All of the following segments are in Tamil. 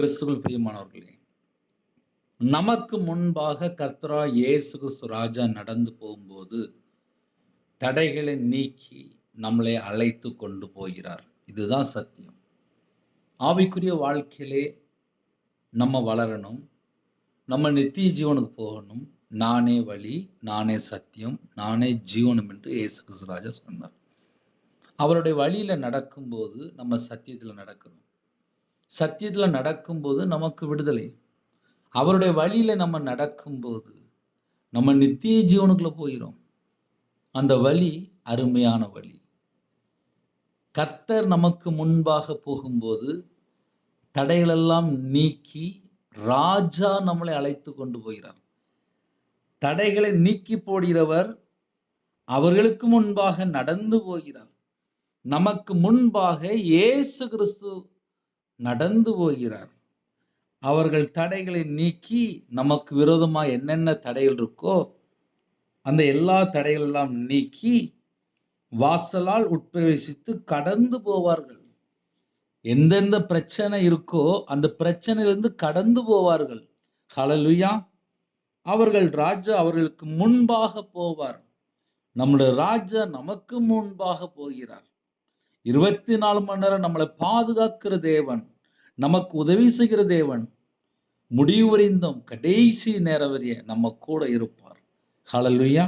கிறிஸ்துவில் பிரியமானவர்களே நமக்கு முன்பாக கர்த்தரா இயேசு கிறிஸ்து ராஜா நடந்து போகும்போது தடைகளை நீக்கி நம்மளை அழைத்து கொண்டு போகிறார். இதுதான் சத்தியம். ஆவிக்குரிய வாழ்க்கையிலே நம்ம வளரணும் நம்ம நித்திய ஜீவனுக்கு போகணும். நானே வழி நானே சத்தியம் நானே ஜீவனம் என்று இயேசு கிறிஸ்து ராஜா சொன்னார். அவருடைய வழியில் நடக்கும்போது நம்ம சத்தியத்தில் நடக்கணும் சத்தியத்தில் நடக்கும்போது நமக்கு விடுதலை. அவருடைய வழியில நம்ம நடக்கும்போது நம்ம நித்திய ஜீவனுக்குள்ள போயிடும் அந்த வழி அருமையான வழி. கத்தர் நமக்கு முன்பாக போகும்போது தடைகளெல்லாம் நீக்கி ராஜா நம்மளை அழைத்து கொண்டு போகிறார். தடைகளை நீக்கி போடுகிறவர் அவர்களுக்கு முன்பாக நடந்து போகிறார். நமக்கு முன்பாக இயேசு கிறிஸ்து நடந்து போகிறார். அவர்கள் தடைகளை நீக்கி நமக்கு விரோதமாக என்னென்ன தடைகள் இருக்கோ அந்த எல்லா தடைகளெல்லாம் நீக்கி வாசலால் உட்பிரவேசித்து கடந்து போவார்கள். எந்தெந்த பிரச்சனை இருக்கோ அந்த பிரச்சனையிலிருந்து கடந்து போவார்கள். ஹலலுயா அவர்கள் ராஜா அவர்களுக்கு முன்பாக போவார். நம்முடைய ராஜா நமக்கு முன்பாக போகிறார். இருபத்தி நாலு மணி நேரம் நம்மளை பாதுகாக்கிற தேவன் நமக்கு உதவி செய்கிற தேவன். முடிவடைந்தும் கடைசி நேரம் வரைய நம்ம கூட இருப்பார். ஹலலுயா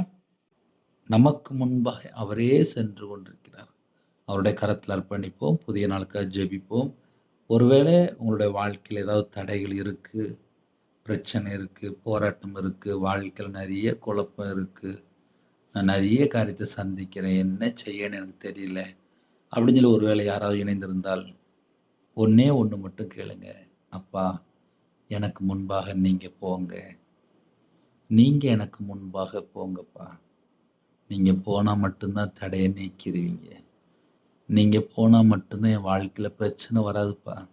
நமக்கு முன்பாக அவரே சென்று கொண்டிருக்கிறார். அவருடைய கரத்தில் அர்ப்பணிப்போம் புதிய நாளுக்காக ஜெபிப்போம். ஒருவேளை உங்களுடைய வாழ்க்கையில் ஏதாவது தடைகள் இருக்குது பிரச்சனை இருக்குது போராட்டம் இருக்குது வாழ்க்கையில் நிறைய குழப்பம் இருக்குது நான் நிறைய காரியத்தை சந்திக்கிறேன் என்ன செய்யன்னு எனக்கு தெரியல. அப்படின்னு சொல்லி ஒருவேளை யாராவது இணைந்திருந்தால் ஒன்றே ஒன்று மட்டும் கேளுங்க. அப்பா எனக்கு முன்பாக நீங்கள் போங்க. நீங்கள் எனக்கு முன்பாக போங்கப்பா. நீங்கள் போனால் மட்டும்தான் தடையை நீக்கிடுவீங்க. நீங்கள் போனால் மட்டும்தான் என் வாழ்க்கையில் பிரச்சனை வராதுப்பா.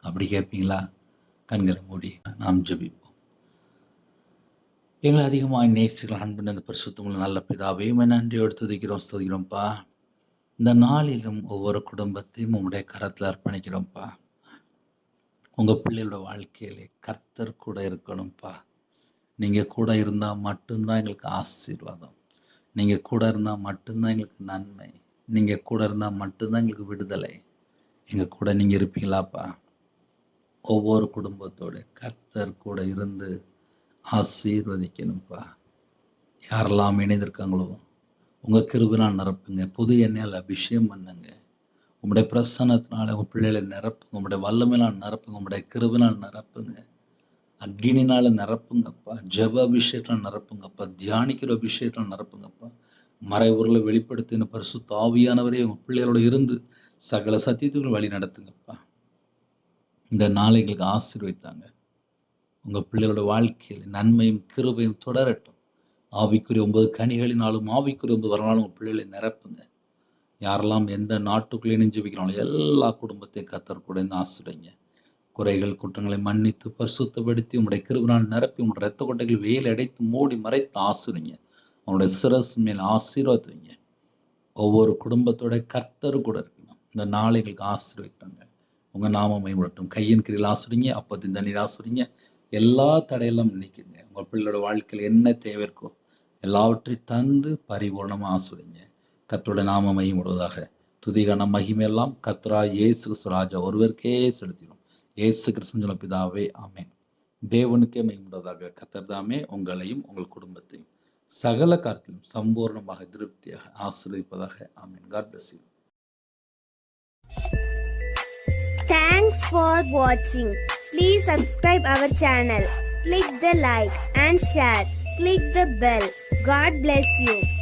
அப்படி கேட்பீங்களா கண்களை மூடி நாம் ஜபிப்போம். எங்களை அதிகமாக நேசிகள் அன்பு அந்த பரிசுத்தமுள்ள நல்ல பிதாவையும் நன்றியோடு துதிக்கிறோம் ஸ்துதிக்கிறோம்ப்பா. இந்த நாளிலும் ஒவ்வொரு குடும்பத்தையும் உங்களுடைய கரத்தில் அர்ப்பணிக்கிறோம்ப்பா உங்கள் பிள்ளைகளோட வாழ்க்கையிலே கர்த்தர் கூட இருக்கணும்ப்பா நீங்கள் கூட இருந்தால் மட்டும்தான் எங்களுக்கு ஆசீர்வாதம். நீங்கள் கூட இருந்தால் மட்டும்தான் எங்களுக்கு நன்மை. நீங்கள் கூட இருந்தால் மட்டும்தான் எங்களுக்கு விடுதலை. எங்கள் கூட நீங்கள் இருப்பீங்களாப்பா? ஒவ்வொரு குடும்பத்தோட கர்த்தர் கூட இருந்து ஆசீர்வதிக்கணும்ப்பா யாரெல்லாம் இணைந்திருக்காங்களோ உங்கள் கிருபினால் நிரப்புங்க. புது எண்ணெயால் அபிஷேகம் பண்ணுங்க. உங்களுடைய பிரசன்னத்தினால உங்கள் பிள்ளைகளை நிரப்புங்க. உங்களுடைய வல்லமையினால் நிரப்புங்க. உங்களுடைய கிருபினால் நிரப்புங்க. அக்னினால் நிரப்புங்கப்பா. ஜப அபிஷேகத்தில் நிரப்புங்கப்பா. தியானிக்கிற அபிஷேகத்தில் நிரப்புங்கப்பா. மறைவுகளை வெளிப்படுத்தின பரிசு தாவியானவரே உங்கள் பிள்ளைகளோட இருந்து சகல சத்தியத்துக்குள் வழி நடத்துங்கப்பா. இந்த நாளை எங்களுக்கு ஆசீர்வைத்தாங்க உங்கள் பிள்ளைகளோட வாழ்க்கையில் நன்மையும் கிருபையும் தொடரட்டும். ஆவிக்குரிய ஒன்பது கனிகளினாலும் ஆவிக்குரிய ஒன்பது வரனாலும் உங்கள் பிள்ளைகளை நிரப்புங்க. யாரெல்லாம் எந்த நாட்டுக்குள்ளே இணைஞ்சு வைக்கிறாங்களோ எல்லா குடும்பத்தையும் கத்தர் கூட ஆசிடுங்க குறைகள் குற்றங்களை மன்னித்து பரிசுத்தப்படுத்தி உங்களுடைய கிருபினால் நிரப்பி உங்களுடைய ரத்த கொட்டைகள் வெயில் அடைத்து மூடி மறைத்து ஆசிடுங்க அவனுடைய சிரசு மேல் ஆசீர்வாதம் ஒவ்வொரு குடும்பத்தோட கர்த்தர் கூட இருக்கணும். இந்த நாளைகளுக்கு ஆசீர்வைத்தாங்க உங்கள் நாமம் மட்டும் கையின் கீழில் ஆசுறீங்க அப்போ தண்ணீர் ஆசுறீங்க எல்லா தடையெல்லாம் நிற்கிங்க உங்கள் பிள்ளையோட வாழ்க்கையில் என்ன தேவை இருக்கோ எல்லாவற்றையும் தந்து பரிபூர்ணமாக ஆசுறீங்க கத்தோட நாம மையம் விடுவதாக துதிகன மகிமெல்லாம் கத்ரா இயேசு கிறிஸ்துராஜா ஒருவருக்கே செலுத்திடும். ஏசு கிறிஸ்துவின் பிதாவே ஆமேன். தேவனுக்கே மையமுடுவதாக கத்தர் தாமே உங்களையும் உங்கள் குடும்பத்தையும் சகல காலத்திலும் சம்பூர்ணமாக திருப்தியாக ஆசிரியப்பதாக ஆமீன். God bless you thanks for வாட்சிங் please subscribe our channel click the like and share Click the bell. God bless you.